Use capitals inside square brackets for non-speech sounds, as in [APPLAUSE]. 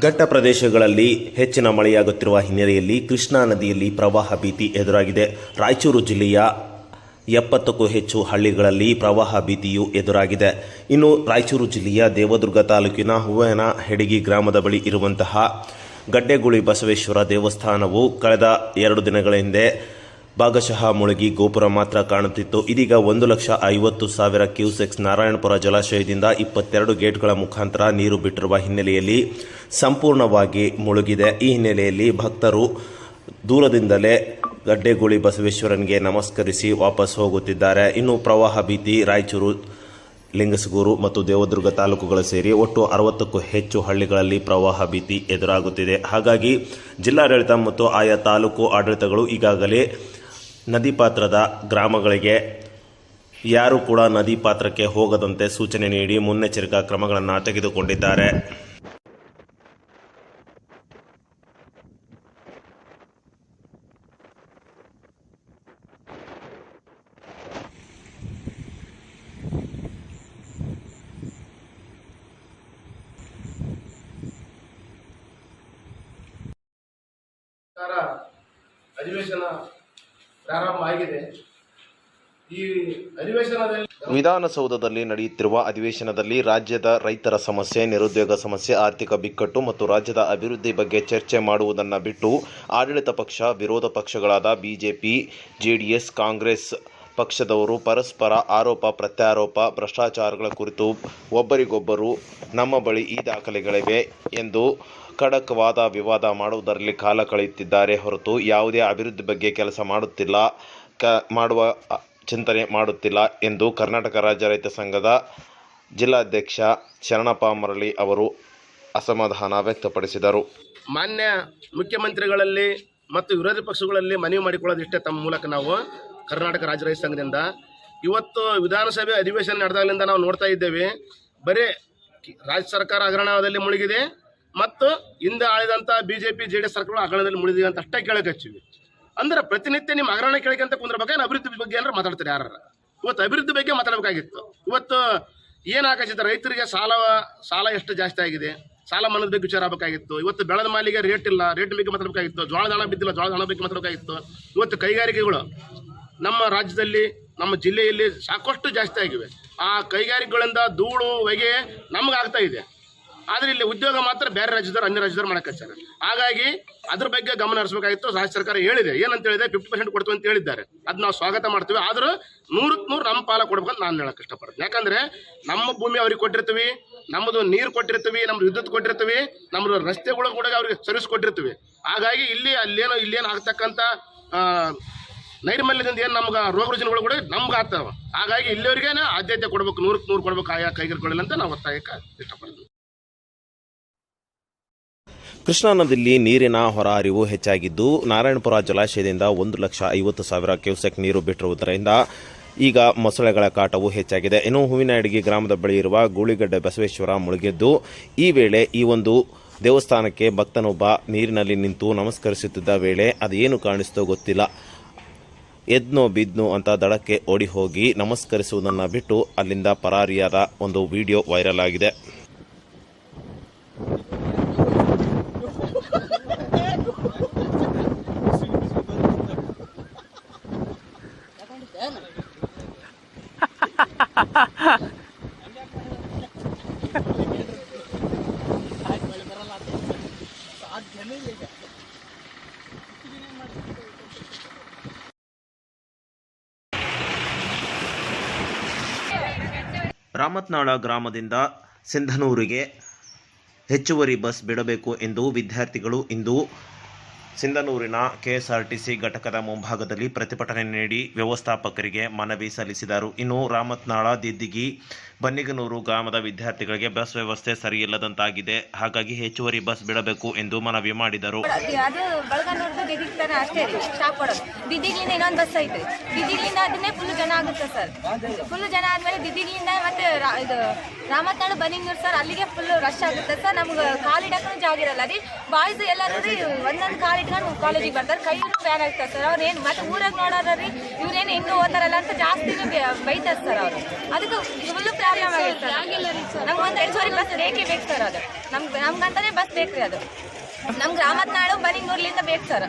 ಘಟ್ಟ ಪ್ರದೇಶಗಳಲ್ಲಿ ಹೆಚ್ಚಿನ ಮಳೆಯಾಗುತ್ತಿರುವ ಹಿನ್ನೆಲೆಯಲ್ಲಿ ಕೃಷ್ಣಾ ನದಿಯಲ್ಲಿ ಪ್ರವಾಹ ಭೀತಿ ಎದುರಾಗಿದೆ. ರಾಯಚೂರು ಜಿಲ್ಲೆಯ ಎಪ್ಪತ್ತಕ್ಕೂ ಹೆಚ್ಚು ಹಳ್ಳಿಗಳಲ್ಲಿ ಪ್ರವಾಹ ಭೀತಿಯು ಎದುರಾಗಿದೆ. ಇನ್ನು ರಾಯಚೂರು ಜಿಲ್ಲೆಯ ದೇವದುರ್ಗ ತಾಲೂಕಿನ ಹೂವನ ಹೆಡಗಿ ಗ್ರಾಮದ ಬಳಿ ಇರುವಂತಹ ಗಡ್ಡೆಗುಳಿ ಬಸವೇಶ್ವರ ದೇವಸ್ಥಾನವು ಕಳೆದ ಎರಡು ದಿನಗಳ ಹಿಂದೆ ಭಾಗಶಃ ಮುಳುಗಿ ಗೋಪುರ ಮಾತ್ರ ಕಾಣುತ್ತಿತ್ತು. ಇದೀಗ ಒಂದು ಲಕ್ಷ ಐವತ್ತು ಸಾವಿರ ಕ್ಯೂಸೆಕ್ಸ್ ನಾರಾಯಣಪುರ ಜಲಾಶಯದಿಂದ ಇಪ್ಪತ್ತೆರಡು ಗೇಟ್ಗಳ ಮುಖಾಂತರ ನೀರು ಬಿಟ್ಟಿರುವ ಹಿನ್ನೆಲೆಯಲ್ಲಿ ಸಂಪೂರ್ಣವಾಗಿ ಮುಳುಗಿದೆ. ಈ ಹಿನ್ನೆಲೆಯಲ್ಲಿ ಭಕ್ತರು ದೂರದಿಂದಲೇ ಗಡ್ಡೆಗುಳಿ ಬಸವೇಶ್ವರನಿಗೆ ನಮಸ್ಕರಿಸಿ ವಾಪಸ್ ಹೋಗುತ್ತಿದ್ದಾರೆ. ಇನ್ನು ಪ್ರವಾಹ ಭೀತಿ ರಾಯಚೂರು, ಲಿಂಗಸಗೂರು ಮತ್ತು ದೇವದುರ್ಗ ತಾಲೂಕುಗಳು ಸೇರಿ ಒಟ್ಟು ಅರವತ್ತಕ್ಕೂ ಹೆಚ್ಚು ಹಳ್ಳಿಗಳಲ್ಲಿ ಪ್ರವಾಹ ಭೀತಿ ಎದುರಾಗುತ್ತಿದೆ. ಹಾಗಾಗಿ ಜಿಲ್ಲಾಡಳಿತ ಮತ್ತು ಆಯಾ ತಾಲೂಕು ಆಡಳಿತಗಳು ಈಗಾಗಲೇ ನದಿ ಪಾತ್ರದ ಗ್ರಾಮಗಳಿಗೆ ಯಾರು ಕೂಡ ನದಿ ಪಾತ್ರಕ್ಕೆ ಹೋಗದಂತೆ ಸೂಚನೆ ನೀಡಿ ಮುನ್ನೆಚ್ಚರಿಕಾ ಕ್ರಮಗಳನ್ನು ತೆಗೆದುಕೊಂಡಿದ್ದಾರೆ. ಅಧಿವೇಶನ ಈ ಅಧಿವೇಶನದಲ್ಲಿ ವಿಧಾನಸೌಧದಲ್ಲಿ ನಡೆಯುತ್ತಿರುವ ಅಧಿವೇಶನದಲ್ಲಿ ರಾಜ್ಯದ ರೈತರ ಸಮಸ್ಯೆ, ನಿರುದ್ಯೋಗ ಸಮಸ್ಯೆ, ಆರ್ಥಿಕ ಬಿಕ್ಕಟ್ಟು ಮತ್ತು ರಾಜ್ಯದ ಅಭಿವೃದ್ಧಿ ಬಗ್ಗೆ ಚರ್ಚೆ ಮಾಡುವುದನ್ನು ಬಿಟ್ಟು ಆಡಳಿತ ಪಕ್ಷ, ವಿರೋಧ ಪಕ್ಷಗಳಾದ ಬಿಜೆಪಿ, ಜೆಡಿಎಸ್, ಕಾಂಗ್ರೆಸ್ ಪಕ್ಷದವರು ಪರಸ್ಪರ ಆರೋಪ, ಪ್ರತ್ಯಾರೋಪ, ಭ್ರಷ್ಟಾಚಾರಗಳ ಕುರಿತು ಒಬ್ಬರಿಗೊಬ್ಬರು ನಮ್ಮ ಬಳಿ ಈ ದಾಖಲೆಗಳಿವೆ ಎಂದು ಖಡಕ್ ವಾದ ವಿವಾದ ಮಾಡುವುದರಲ್ಲಿ ಕಾಲ ಕಳೆಯುತ್ತಿದ್ದಾರೆ ಹೊರತು ಯಾವುದೇ ಅಭಿವೃದ್ಧಿ ಬಗ್ಗೆ ಕೆಲಸ ಮಾಡುತ್ತಿಲ್ಲ, ಕ, ಮಾಡುವ ಚಿಂತನೆ ಮಾಡುತ್ತಿಲ್ಲ ಎಂದು ಕರ್ನಾಟಕ ರಾಜ್ಯ ರೈತ ಸಂಘದ ಜಿಲ್ಲಾಧ್ಯಕ್ಷ ಶರಣಪ್ಪ ಮರಳಿ ಅವರು ಅಸಮಾಧಾನ ವ್ಯಕ್ತಪಡಿಸಿದರು. ಮಾನ್ಯ ಮುಖ್ಯಮಂತ್ರಿಗಳಲ್ಲಿ ಮತ್ತು ವಿರೋಧ ಪಕ್ಷಗಳಲ್ಲಿ ಮನವಿ ಮಾಡಿಕೊಳ್ಳೋದಿಷ್ಟೇ ತಮ್ಮ ಮೂಲಕ ನಾವು. ಕರ್ನಾಟಕ ರಾಜ್ಯ ರೈತ ಸಂಘದಿಂದ. ಇವತ್ತು ವಿಧಾನಸಭೆ ಅಧಿವೇಶನ ನಡೆದಾಗಲಿಂದ ನಾವು ನೋಡ್ತಾ ಇದ್ದೇವೆ. ಬರೀ ರಾಜ್ಯ ಸರ್ಕಾರ ಹಗರಣದಲ್ಲಿ ಮುಳುಗಿದೆ ಮತ್ತು ಹಿಂದೆ ಆಳಿದಂಥ B J P J D S ಸರ್ಕಾರಗಳು ಹಗರಣದಲ್ಲಿ ಮುಳುಗಿದೆ ಅಂತ ಅಷ್ಟೇ ಕೇಳಕ್ಕೆ ಹಚ್ಚಿವಿ ಅಂದ್ರೆ ಪ್ರತಿನಿತ್ಯ ನಿಮ್ಮ ಹಗರಣ ಕೇಳಕ್ಕೆ ಕುಂದ್ರ ಬಗ್ಗೆ ಅಭಿವೃದ್ಧಿ ಬಗ್ಗೆ ಅಂದ್ರೆ ಮಾತಾಡ್ತಾರೆ ಯಾರು ಇವತ್ತು ಅಭಿವೃದ್ಧಿ ಬಗ್ಗೆ ಮಾತಾಡಬೇಕಾಗಿತ್ತು. ಇವತ್ತು ಏನಾಗಿದೆ ರೈತರಿಗೆ ಸಾಲ ಸಾಲ ಎಷ್ಟು ಜಾಸ್ತಿ ಆಗಿದೆ? ಸಾಲ ಮನ್ನದ ಬಗ್ಗೆ ವಿಚಾರ ಆಗಬೇಕಾಗಿತ್ತು. ಇವತ್ತು ಬೆಳೆದ ಮಾಲಿಗೆ ರೇಟ್ ಇಲ್ಲ. ರೇಟ್ ಬಗ್ಗೆ ಮಾತಾಡಬೇಕಾಗಿತ್ತು. ಜೋಳದ ಹಣ ಬಿದ್ದಿಲ್ಲ. ಜೋಳದ ಹಣ ಬಗ್ಗೆ ಮಾತಾಡಬೇಕಾಗಿತ್ತು. ಇವತ್ತು ಕೈಗಾರಿಕೆಗಳು ನಮ್ಮ ರಾಜ್ಯದಲ್ಲಿ, ನಮ್ಮ ಜಿಲ್ಲೆಯಲ್ಲಿ ಸಾಕಷ್ಟು ಜಾಸ್ತಿ ಆಗಿವೆ. ಆ ಕೈಗಾರಿಕೆಗಳಿಂದ ಧೂಳು, ಹೊಗೆ ನಮಗಾಗ್ತಾ ಇದೆ. ಆದರೆ ಇಲ್ಲಿ ಉದ್ಯೋಗ ಮಾತ್ರ ಬೇರೆ ರಾಜ್ಯದವ್ರು, ಅನ್ಯ ರಾಜ್ಯದವ್ರು ಮಾಡಕ್ಕೆ ಹಾಗಾಗಿ ಅದ್ರ ಬಗ್ಗೆ ಗಮನ ಹರಿಸಬೇಕಾಗಿತ್ತು ರಾಜ್ಯ ಸರ್ಕಾರ ಹೇಳಿದೆ. ಏನಂತ ಹೇಳಿದೆ? ಫಿಫ್ಟಿ ಪರ್ಸೆಂಟ್ ಕೊಡ್ತೀವಿ ಅಂತ ಹೇಳಿದ್ದಾರೆ. ಅದು ನಾವು ಸ್ವಾಗತ ಮಾಡ್ತೀವಿ. ಆದರೂ ನೂರಕ್ಕೆ ನೂರು ನಮ್ಮ ಪಾಲ ಕೊಡ್ಬೇಕಂತ ನಾನು ಹೇಳಕ್ಕೆ ಇಷ್ಟಪಡ್ತೀನಿ. ಯಾಕಂದ್ರೆ ನಮ್ಮ ಭೂಮಿ ಅವ್ರಿಗೆ ಕೊಟ್ಟಿರ್ತೀವಿ ನಮ್ಮದು ನೀರು ಕೊಟ್ಟಿರ್ತೀವಿ, ನಮ್ದು ವಿದ್ಯುತ್ ಕೊಟ್ಟಿರ್ತೀವಿ ನಮ್ಮದು ರಸ್ತೆಗಳು ಕೂಡ ಅವ್ರಿಗೆ ಸರ್ವಿಸ್ ಕೊಟ್ಟಿರ್ತೀವಿ. ಹಾಗಾಗಿ ಇಲ್ಲಿ ಅಲ್ಲೇನೋ, ಇಲ್ಲೇನು ಆಗ್ತಕ್ಕಂಥ ನೈರ್ಮಲ್ಯದಿಂದ ಏನು ನಮ್ಗೆ ರೋಗ ರುಜಿನಗಳು ಕೂಡ ನಮ್ಗೆ ಆಗ್ತಾವ. ಹಾಗಾಗಿ ಇಲ್ಲಿವರಿಗೆ ಆದ್ಯತೆ ಕೊಡ್ಬೇಕು ನೂರಕ್ಕೆ ನೂರು ಕೊಡ್ಬೇಕು, ಆಯಾ ಕೈಗಾರಿಕೆಗಳಲ್ಲಿ ಅಂತ ನಾವು ಒತ್ತಾಯಕ್ಕೆ ಇಷ್ಟಪಡ್ತೀವಿ. ಕೃಷ್ಣಾ ನದಿಯಲ್ಲಿ ನೀರಿನ ಹೊರಹರಿವು ಹೆಚ್ಚಾಗಿದ್ದು, ನಾರಾಯಣಪುರ ಜಲಾಶಯದಿಂದ ಒಂದು ಲಕ್ಷ ಐವತ್ತು ಸಾವಿರ ಕ್ಯೂಸೆಕ್ ನೀರು ಬಿಟ್ಟಿರುವುದರಿಂದ ಈಗ ಮೊಸಳೆಗಳ ಕಾಟವು ಹೆಚ್ಚಾಗಿದೆ. ಇನ್ನು ಹೂವಿನಡಗಿ ಗ್ರಾಮದ ಬಳಿ ಇರುವ ಗೂಳಿಗಡ್ಡೆ ಬಸವೇಶ್ವರ ಮುಳುಗಿದ್ದು, ಈ ವೇಳೆ ಈ ಒಂದು ದೇವಸ್ಥಾನಕ್ಕೆ ಭಕ್ತನೊಬ್ಬ ನೀರಿನಲ್ಲಿ ನಿಂತು ನಮಸ್ಕರಿಸುತ್ತಿದ್ದ ವೇಳೆ ಅದೇನು ಕಾಣಿಸ್ತೋ ಗೊತ್ತಿಲ್ಲ. ಎದ್ನೋ ಬಿದ್ನೋ ಅಂತ ದಡಕ್ಕೆ ಓಡಿ ಹೋಗಿ ನಮಸ್ಕರಿಸುವುದನ್ನು ಬಿಟ್ಟು ಅಲ್ಲಿಂದ ಪರಾರಿಯಾದ ಒಂದು ವಿಡಿಯೋ ವೈರಲ್ ಆಗಿದೆ. [LAUGHS] ರಾಮತ್ನಾಳ ಗ್ರಾಮದಿಂದ ಸಿಂಧನೂರಿಗೆ ಹೆಚ್ಚುವರಿ ಬಸ್ ಬಿಡಬೇಕು ಎಂದು ವಿದ್ಯಾರ್ಥಿಗಳು ಇಂದು ಸಿಂಧನೂರಿನ ಕೆಎಸ್ಆರ್ಟಿಸಿ ಘಟಕದ ಮುಂಭಾಗದಲ್ಲಿ ಪ್ರತಿಭಟನೆ ನೀಡಿ ವ್ಯವಸ್ಥಾಪಕರಿಗೆ ಮನವಿ ಸಲ್ಲಿಸಿದರು. ಇನ್ನು ರಾಮತ್ನಾಳ ದಿದ್ದಿಗಿ ಬನ್ನಿಗನೂರು ಗ್ರಾಮದ ವಿದ್ಯಾರ್ಥಿಗಳಿಗೆ ಬಸ್ ವ್ಯವಸ್ಥೆ ಸರಿಯಿಲ್ಲದಂತಾಗಿದೆ. ಹಾಗಾಗಿ ಹೆಚ್ಚುವರಿ ಬಸ್ ಬಿಡಬೇಕು ಎಂದು ಮನವಿ ಮಾಡಿದರು. ಅದು ಬಳಗನೂರ್ದು ದಿದಿಗ್ತಾನೆ ಅಷ್ಟೇ ರೀ ಸ್ಟಾಪ್ ಕೊಡೋದು ದಿದಿಗ್ಲಿಂದ ಇನ್ನೊಂದು ಬಸ್ ಐತೆ. ದಿದಿಗ್ಲಿಂದ ಅದನ್ನೇ ಫುಲ್ ಜನ ಆಗುತ್ತೆ ಸರ್. ಫುಲ್ ಜನ ಆದ್ಮೇಲೆ ದಿದಿಗ್ಲಿಂದ ಮತ್ತೆ ರಾ- ಇದು ರಾಮತ್ನಾಳು ಬನ್ನಿಂಗ್ನೂರು ಸರ್, ಅಲ್ಲಿಗೆ ಫುಲ್ ರಶ್ ಆಗುತ್ತೆ ಸರ್. ನಮ್ಗೆ ಕಾಲಿಡಕ್ಕೂ ಜಾಗ ಇರಲ್ಲ ರೀ. ಬಾಯ್ಸ್ ಎಲ್ಲರೂ ರೀ ಒಂದೊಂದು ಕಾಲ್ ಇಟ್ಕೊಂಡು ಕಾಲೇಜಿಗೆ ಬರ್ತಾರೆ. ಕೈಯೂ ಬ್ಯಾನ್ ಆಗ್ತಾರೆ ಸರ್. ಅವ್ರು ಏನು ಮತ್ತೆ ಊರಾಗ ನೋಡೋರ ರೀ ಇವ್ರೇನು ಹೆಂಗೆ ಓದ್ತಾರಲ್ಲ ಅಂತ ಜಾಸ್ತಿ ಬೈತಾರೆ ಸರ್ ಅವರು. ಅದಕ್ಕೆ ಫುಲ್ಲು ಬೇಕೇ ಬೇಕು ಸರ್ ಅದು. ನಮ್ಗೆ ನಮ್ಗಂತಾನೆ ಬಸ್ ಬೇಕು ರೀ ಅದು. ನಮ್ಮ ಗ್ರಾಮದ ನಾಡು ಬನಿಂಗೂರ್ಲಿಂದ ಬೇಕು ಸರ್.